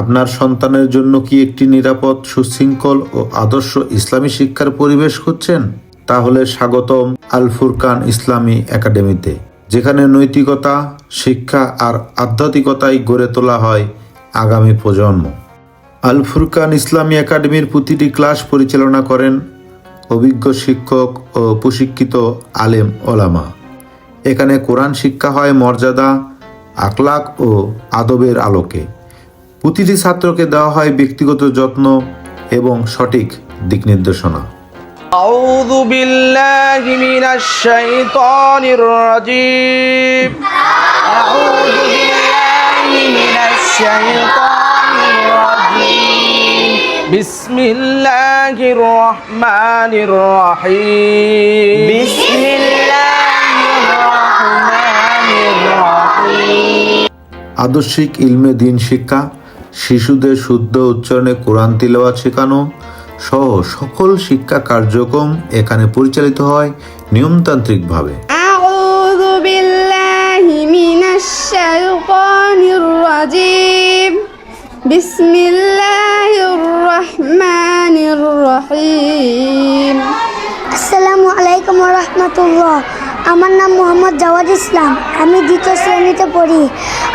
আপনার সন্তানের জন্য কি একটি নিরাপদ, সুশৃঙ্খল ও আদর্শ ইসলামী শিক্ষার পরিবেশ খুঁজছেন? তাহলে স্বাগতম আল ফুরকান ইসলামী একাডেমিতে, যেখানে নৈতিকতা, শিক্ষা আর আধ্যাত্মিকতাই গড়ে তোলা হয় আগামী প্রজন্ম। আল ফুরকান ইসলামী একাডেমির প্রতিটি ক্লাস পরিচালনা করেন অভিজ্ঞ শিক্ষক ও প্রশিক্ষিত আলেম ওলামা। এখানে কোরআন শিক্ষা হয় মর্যাদা আকলাক ও আদবের আলোকে। প্রতিটি ছাত্রকে দেওয়া হয় ব্যক্তিগত যত্ন এবং সঠিক দিক নির্দেশনা أعوذ بالله من الشيطان الرجيم أعوذ بالله من الشيطان الرجيم بسم الله الرحمن الرحيم بسم الله الرحمن الرحيم আদর্শিক ইলমে দিন শিক্ষা শিশুদের শুদ্ধ উচ্চারণে কোরআন তিলওয়াত শেখানো সহ সকল শিক্ষা কার্যক্রম এখানে পরিচালিত হয় নিয়মতান্ত্রিকভাবে। আসসালামু আলাইকুম ওয়া আমার নাম মোহাম্মদ জাওয়াদ ইসলাম। আমি দ্বিতীয় শ্রেণীতে পড়ি।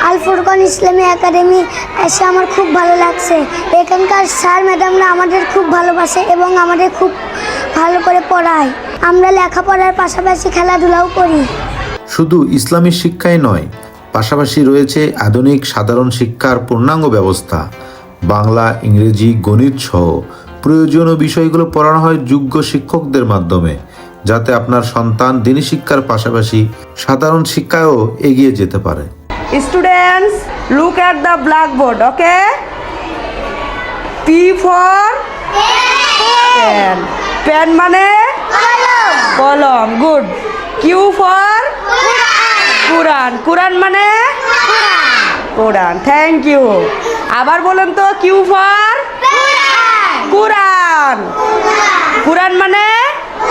আল ফুরকান ইসলামী একাডেমি এসে আমার খুব ভালো লাগছে। এখানকার স্যার ম্যাডামরা আমাদের খুব ভালোবাসে এবং আমাদের খুব ভালো করে পড়ায়। আমরা লেখাপড়ার পাশাপাশি খেলাধুলাও করি। শুধু ইসলামী শিক্ষাই নয়, পাশাপাশি রয়েছে আধুনিক সাধারণ শিক্ষার পূর্ণাঙ্গ ব্যবস্থা। বাংলা, ইংরেজি, গণিত সহ প্রয়োজনীয় বিষয়গুলো পড়ানো হয় যোগ্য শিক্ষকদের মাধ্যমে। যাতে আপনার সন্তান দিনী শিক্ষার পাশাপাশি সাধারণ শিক্ষায়ও এগিয়ে যেতে পারে। Students, look at the blackboard, okay P for pen. Pen মানে? কলম good Q for Quran Quran মানে? কোরআন থ্যাংক ইউ আবার বলেন তো কিউ ফর কুরআন কুরআন মানে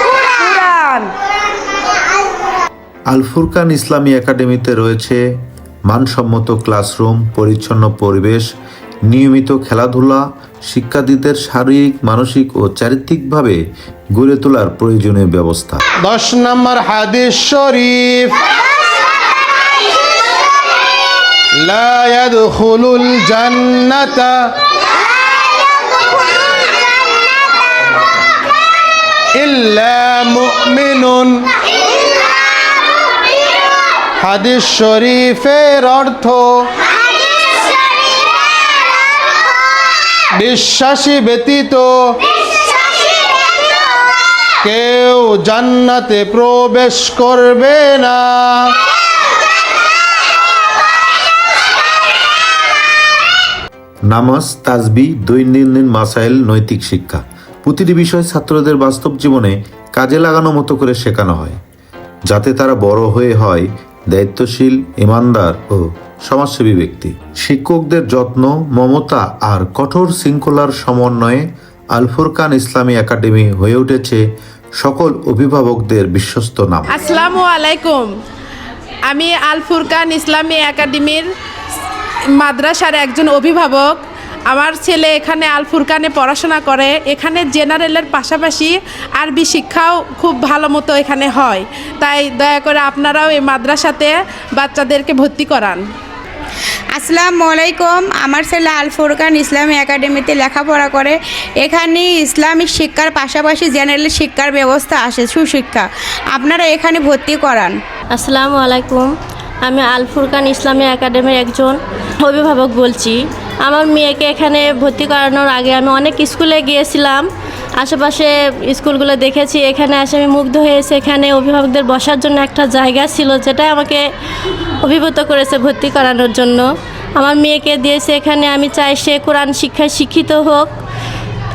কুরআন আল ফুরকান ইসলামী একাডেমিতে রয়েছে মানসম্মত ক্লাসরুম পরিচ্ছন্ন পরিবেশ নিয়মিত খেলাধুলা শিক্ষার্থীদের শারীরিক মানসিক ও চারিত্রিকভাবে গড়ে তোলার প্রয়োজনীয় ব্যবস্থা দশ নম্বর হাদিস শরীফ لا يدخل الجنة إلا مؤمن হাদিস শরীফের অর্থ বিশ্বাসী ব্যতীত কেউ জান্নাতে প্রবেশ করবে না। নামাজ তাজবি দৈনন্দিন মাসাইল, নৈতিক শিক্ষা প্রতিটি বিষয় ছাত্রদের বাস্তব জীবনে কাজে লাগানো মতো করে শেখানো হয়। যাতে তারা বড় হয়ে হয় দায়িত্বশীল, ইমানদার ও সমাজসেবী ব্যক্তি। শিক্ষকদের যত্ন, মমতা আর কঠোর শৃঙ্খলার সমন্বয়ে আলফুরকান ইসলামী একাডেমি হয়ে উঠেছে সকল অভিভাবকদের বিশ্বস্ত নাম। আসসালামু আলাইকুম। আমি আল ফুরকান ইসলামী একাডেমির মাদ্রাসার একজন অভিভাবক। আমার ছেলে এখানে আল ফুরকানে পড়াশোনা করে এখানে জেনারেলের পাশাপাশি আরবি শিক্ষাও খুব ভালো মতো এখানে হয়। তাই দয়া করে আপনারাও এই মাদ্রাসাতে বাচ্চাদেরকে ভর্তি করান। আসসালামু আলাইকুম। আমার ছেলে আল ফুরকান ইসলামী একাডেমিতে লেখাপড়া করে। এখানে ইসলামিক শিক্ষার পাশাপাশি জেনারেল শিক্ষার ব্যবস্থা আসে সুশিক্ষা। আপনারা এখানে ভর্তি করান। আসসালামু আলাইকুম। আমি আল ফুরকান ইসলামী একাডেমির একজন অভিভাবক বলছি। আমার মেয়েকে এখানে ভর্তি করানোর আগে আমি অনেক স্কুলে গিয়েছিলাম। আশেপাশে স্কুলগুলো দেখেছি, এখানে এসে আমি মুগ্ধ হয়েছে। এখানে অভিভাবকদের বসার জন্য একটা জায়গা ছিল, যেটা আমাকে অভিভূত করেছে ভর্তি করানোর জন্য। আমার মেয়েকে দিয়েছে এখানে, আমি চাই সে কোরআন শিক্ষায় শিক্ষিত হোক।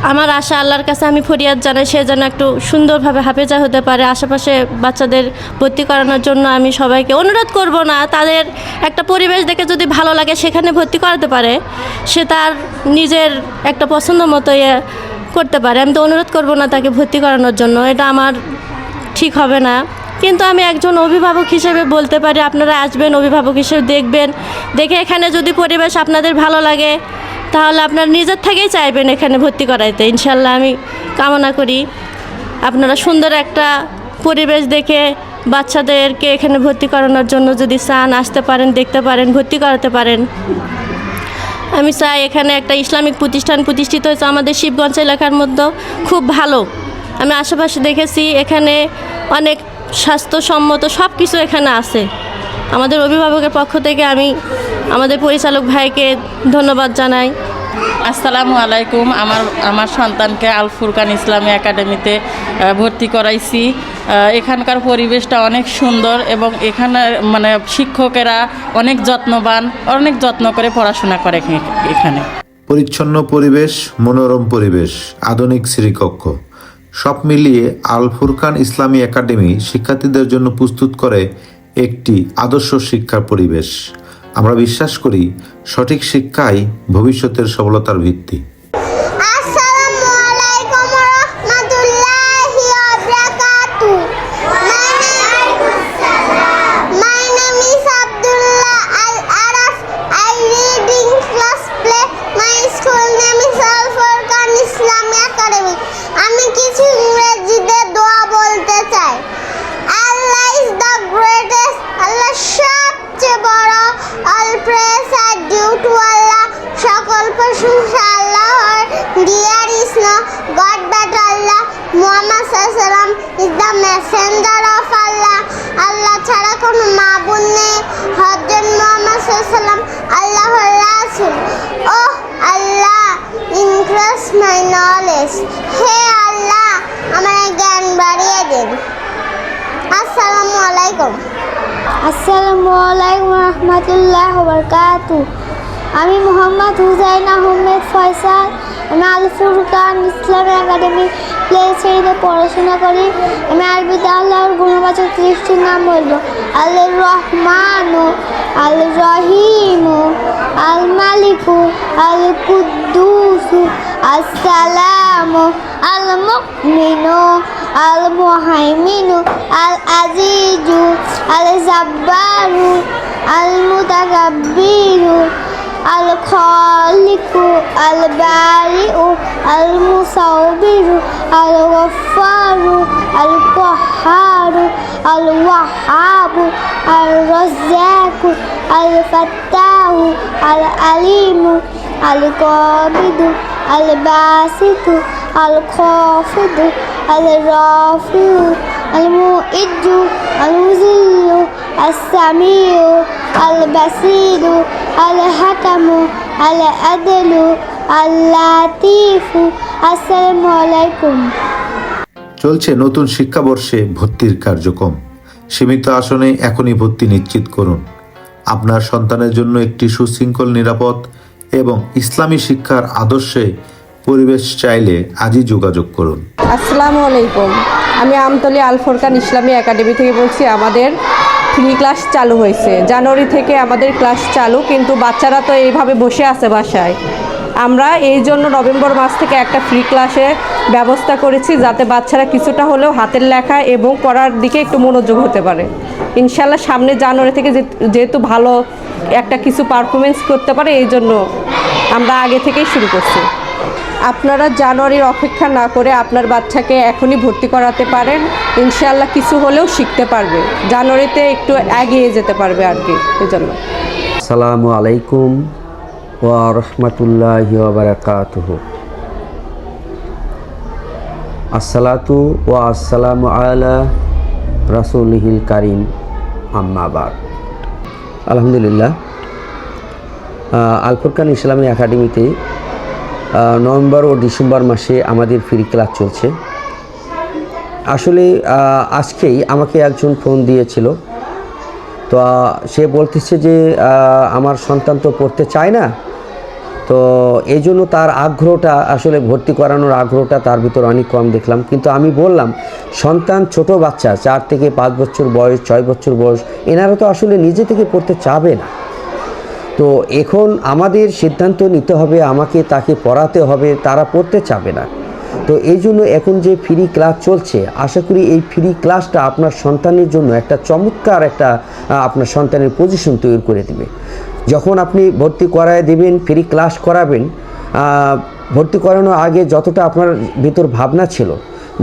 আমার আশা আল্লাহর কাছে আমি ফরিয়াদ জানাই, সে যেন একটু সুন্দরভাবে হাফেজা হতে পারে। আশেপাশে বাচ্চাদের ভর্তি করানোর জন্য আমি সবাইকে অনুরোধ করব না। তাদের একটা পরিবেশ দেখে যদি ভালো লাগে, সেখানে ভর্তি করাতে পারে। সে তার নিজের একটা পছন্দ মতো ইয়ে করতে পারে। আমি তো অনুরোধ করব না তাকে ভর্তি করানোর জন্য। এটা আমার ঠিক হবে না। কিন্তু আমি একজন অভিভাবক হিসেবে বলতে পারি, আপনারা আসবেন, অভিভাবক হিসেবে দেখবেন। দেখে এখানে যদি পরিবেশ আপনাদের ভালো লাগে তাহলে আপনার নিজের থেকেই চাইবেন এখানে ভর্তি করাইতে। ইনশাল্লাহ আমি কামনা করি আপনারা সুন্দর একটা পরিবেশ দেখে বাচ্চাদেরকে এখানে ভর্তি করানোর জন্য যদি চান আসতে পারেন, দেখতে পারেন, ভর্তি করাতে পারেন। আমি চাই এখানে একটা ইসলামিক প্রতিষ্ঠান প্রতিষ্ঠিত হয়েছে আমাদের শিবগঞ্জ এলাকার মধ্যে। খুব ভালো। আমি আশেপাশে দেখেছি এখানে অনেক স্বাস্থ্যসম্মত সব কিছু এখানে আছে। আমাদের অভিভাবকের পক্ষ থেকে আমি আমাদের পরিচালক ভাইকে ধন্যবাদ জানাই। আসসালামু আলাইকুম। আমার আমার সন্তানকে আল ফুরকান ইসলামী একাডেমিতে ভর্তি করাইছি। এখানকার পরিবেশটা অনেক সুন্দর এবং এখানে মানে শিক্ষকেরা অনেক যত্নবান অনেক যত্ন করে পড়াশোনা করে এখানে। পরিচ্ছন্ন পরিবেশ মনোরম পরিবেশ আধুনিক শ্রেণীকক্ষ সব মিলিয়ে আল ফুরকান ইসলামী একাডেমি শিক্ষার্থীদের জন্য প্রস্তুত করে একটি আদর্শ শিক্ষার পরিবেশ। আমরা বিশ্বাস করি সঠিক শিক্ষাই ভবিষ্যতের সফলতার ভিত্তি। অফ আল্লাহ আল্লাহ ছাড়া আল্লাহ মাই নলেজ হে আল্লাহ আমার আমি মোহাম্মদ হুসাইন আহমেদ ফয়সাল। আমি আল ফুরকান ইসলাম একাডেমি প্লে ছেড়ে পড়াশোনা করি। আমি আরবিতে আল্লাহর গুণবাচক দৃষ্টির নাম বলব। আল রহমান আল রহিম আল মালিকু আল কুদ্দুস আসসালাম আল মুমিনু আল মুহাইমিনু আল আজিজু আল জাব্বারু আল মুতাকাব্বিরু الخالق البارئ المصور الغفار القهار الوهاب الرزاق الفتاح العليم القابض الباسط الخافض الرافع المؤد المذل السميع البصير الحكم العدل اللطيف السلام عليكم চলছে নতুন শিক্ষাবর্ষে ভর্তির কার্যক্রম সীমিত আসনে এখনই ভর্তি নিশ্চিত করুন আপনার সন্তানের জন্য একটি সুশৃঙ্খল নিরাপদ এবং ইসলামী শিক্ষার আদর্শে পরিবেশ চাইলে আজই যোগাযোগ করুন আসসালামু আলাইকুম আমি আমতলী আল ফোরকান ইসলামী একাডেমি থেকে বলছি আমাদের ফ্রি ক্লাস চালু হয়েছে। জানুয়ারি থেকে আমাদের ক্লাস চালু, কিন্তু বাচ্চারা তো এইভাবে বসে আছে বাসায়। আমরা এই জন্য নভেম্বর মাস থেকে একটা ফ্রি ক্লাসের ব্যবস্থা করেছি যাতে বাচ্চারা কিছুটা হলেও হাতের লেখা এবং পড়ার দিকে একটু মনোযোগ হতে পারে। ইনশাল্লাহ সামনে জানুয়ারি থেকে যেহেতু ভালো একটা কিছু পারফরমেন্স করতে পারে, এই জন্য আমরা আগে থেকেই শুরু করছি। আপনারা জানুয়ারির অপেক্ষা না করে আপনার বাচ্চাকে এখনই ভর্তি করাতে পারেন। ইনশাআল্লাহ কিছু হলেও শিখতে পারবে। জানুয়ারিতে একটু এগিয়ে যেতে পারবে আর কি এজন্য। আসসালামু আলাইকুম ওয়া রহমতুল্লাহি বারাকাতুহু। আসসালাতু ওয়া আসসালামু আলা রাসূলিহিল কারীম আম্মা বাদ। আলহামদুলিল্লাহ আহ, আল ফুরকান ইসলামী একাডেমিতে নভেম্বর ও ডিসেম্বর মাসে আমাদের ফ্রি ক্লাস চলছে। আসলে আজকেই আমাকে একজন ফোন দিয়েছিল। তো সে বলতেছে যে আমার সন্তান তো পড়তে চায় না। তো, এই জন্য তার আগ্রহটা, আসলে ভর্তি করানোর আগ্রহটা তার ভিতর অনেক কম দেখলাম। কিন্তু আমি বললাম, সন্তান ছোট বাচ্চা, চার থেকে পাঁচ বছর বয়স, ছয় বছর বয়স, এনারা তো আসলে নিজে থেকে পড়তে চাবে না। তো এখন আমাদের সিদ্ধান্ত নিতে হবে, আমাকে তাকে পড়াতে হবে, তারা পড়তে চাবে না। তো এই জন্য এখন যে ফ্রি ক্লাস চলছে, আশা করি এই ফ্রি ক্লাসটা আপনার সন্তানের জন্য একটা চমৎকার একটা আপনার সন্তানের পজিশন তৈরি করে দেবে। যখন আপনি ভর্তি করায় দেবেন ফ্রি ক্লাস করাবেন ভর্তি করানোর আগে যতটা আপনার ভিতর ভাবনা ছিল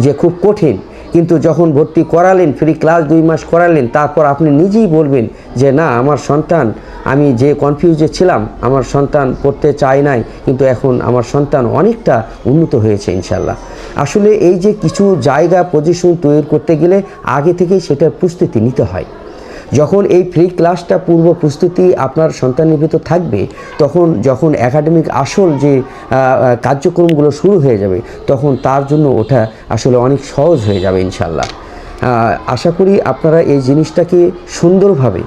যে খুব কঠিন কিন্তু যখন ভর্তি করালেন, ফ্রি ক্লাস দুই মাস করালেন, তারপর আপনি নিজেই বলবেন যে, না, আমার সন্তান, আমি যে কনফিউজে ছিলাম, আমার সন্তান পড়তে চায় নাই, কিন্তু এখন আমার সন্তান অনেকটা উন্নত হয়েছে ইনশাল্লাহ আসলে এই যে কিছু জায়গা পজিশন তৈরি করতে গেলে আগে থেকেই সেটার প্রস্তুতি নিতে হয়। যখন এই ফ্রি ক্লাসটা পূর্ব প্রস্তুতি আপনার সন্তানের ভিতর থাকবে, তখন যখন একাডেমিক আসল যে কার্যক্রমগুলো শুরু হয়ে যাবে, তখন তার জন্য ওটা আসলে অনেক সহজ হয়ে যাবে ইনশাল্লাহ আশা করি আপনারা এই জিনিসটাকে সুন্দরভাবে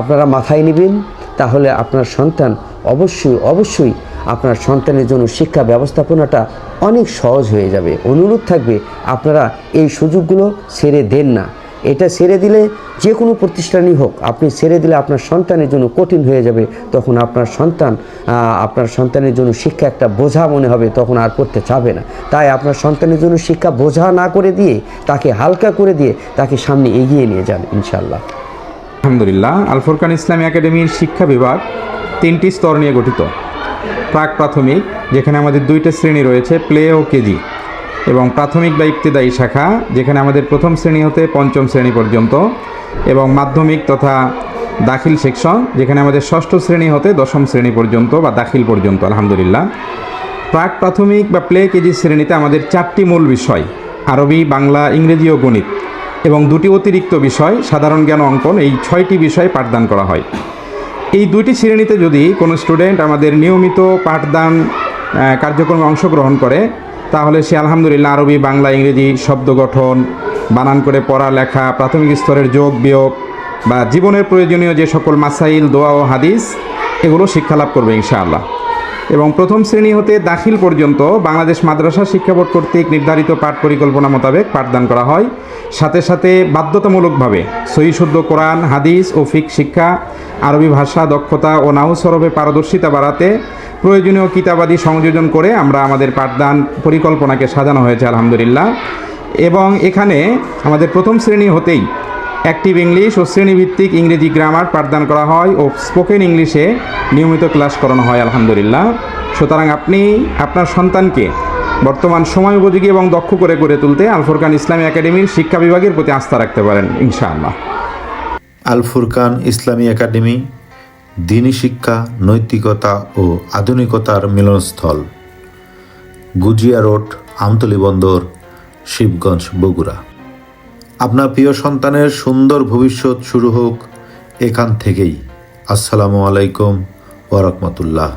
আপনারা মাথায় নেবেন, তাহলে আপনার সন্তান অবশ্যই অবশ্যই আপনার সন্তানের জন্য শিক্ষা ব্যবস্থাপনাটা অনেক সহজ হয়ে যাবে। অনুরোধ থাকবে, আপনারা এই সুযোগগুলো ছেড়ে দেন না। এটা ছেড়ে দিলে যে কোনো প্রতিষ্ঠানই হোক, আপনি ছেড়ে দিলে আপনার সন্তানের জন্য কঠিন হয়ে যাবে, তখন আপনার সন্তান আপনার সন্তানের জন্য শিক্ষা একটা বোঝা মনে হবে, তখন আর করতে চাবে না। তাই আপনার সন্তানের জন্য শিক্ষা বোঝা না করে দিয়ে, তাকে হালকা করে দিয়ে, তাকে সামনে এগিয়ে নিয়ে যান ইনশাল্লাহ আলহামদুলিল্লাহ আল ফুরকান ইসলামী একাডেমির শিক্ষা বিভাগ তিনটি স্তর নিয়ে গঠিত। প্রাক প্রাথমিক যেখানে আমাদের দুইটা শ্রেণি রয়েছে, প্লে ও কেজি। এবং প্রাথমিক বা ইবতেদায়ী শাখা, যেখানে আমাদের প্রথম শ্রেণি হতে পঞ্চম শ্রেণি পর্যন্ত, এবং মাধ্যমিক তথা দাখিল সেকশন, যেখানে আমাদের ষষ্ঠ শ্রেণি হতে দশম শ্রেণি পর্যন্ত বা দাখিল পর্যন্ত, আলহামদুলিল্লাহ। প্রাক, প্রাথমিক বা প্লে কেজি শ্রেণীতে আমাদের চারটি মূল বিষয়, আরবি, বাংলা, ইংরেজি ও গণিত, এবং দুটি অতিরিক্ত বিষয়, সাধারণ জ্ঞান অঙ্কন, এই ছয়টি বিষয় পাঠদান করা হয়। এই দুইটি শ্রেণীতে যদি কোনো স্টুডেন্ট আমাদের নিয়মিত পাঠদান কার্যক্রমে অংশগ্রহণ করে তাহলে সে আলহামদুলিল্লাহ আরবি, বাংলা, ইংরেজি শব্দ গঠন, বানান করে পড়া লেখা, প্রাথমিক স্তরের যোগ, বিয়োগ বা জীবনের প্রয়োজনীয় যে সকল মাসাইল, দোয়া ও হাদিস, এগুলো শিক্ষা লাভ করবে ইনশাআল্লাহ। এবং প্রথম শ্রেণি হতে দাখিল পর্যন্ত বাংলাদেশ মাদ্রাসা শিক্ষা বোর্ড কর্তৃক নির্ধারিত পাঠ পরিকল্পনা মোতাবেক পাঠদান করা হয়। সাথে সাথে বাধ্যতামূলকভাবে সহি শুদ্ধ কোরআন, হাদিস ও ফিক শিক্ষা, আরবি ভাষা দক্ষতা ও নাহু সরবে পারদর্শিতা বাড়াতে প্রয়োজনীয় কিতাবাদি সংযোজন করে আমরা আমাদের পাঠদান পরিকল্পনাকে সাজানো হয়েছে, আলহামদুলিল্লাহ। এবং এখানে আমাদের প্রথম শ্রেণি হতেই অ্যাক্টিভ ইংলিশ ও শ্রেণীভিত্তিক ইংরেজি গ্রামার পাঠদান করা হয় ও স্পোকেন ইংলিশে নিয়মিত ক্লাস করানো হয়, আলহামদুলিল্লাহ। সুতরাং আপনি আপনার সন্তানকে বর্তমান সময় উপযোগী এবং দক্ষ করে গড়ে তুলতে আলফরকান ইসলামী একাডেমির শিক্ষা বিভাগের প্রতি আস্থা রাখতে পারেন, ইনশাআল্লাহ। আল ফুরকান ইসলামী একাডেমি, দিনী শিক্ষা, নৈতিকতা ও আধুনিকতার মিলনস্থল। গুজিয়া রোড, আমতলী বন্দর, শিবগঞ্জ, বগুড়া। আপনার প্রিয় সন্তানের সুন্দর ভবিষ্যৎ শুরু হোক এখান থেকেই। আসসালামু আলাইকুম ওরহমতুল্লাহ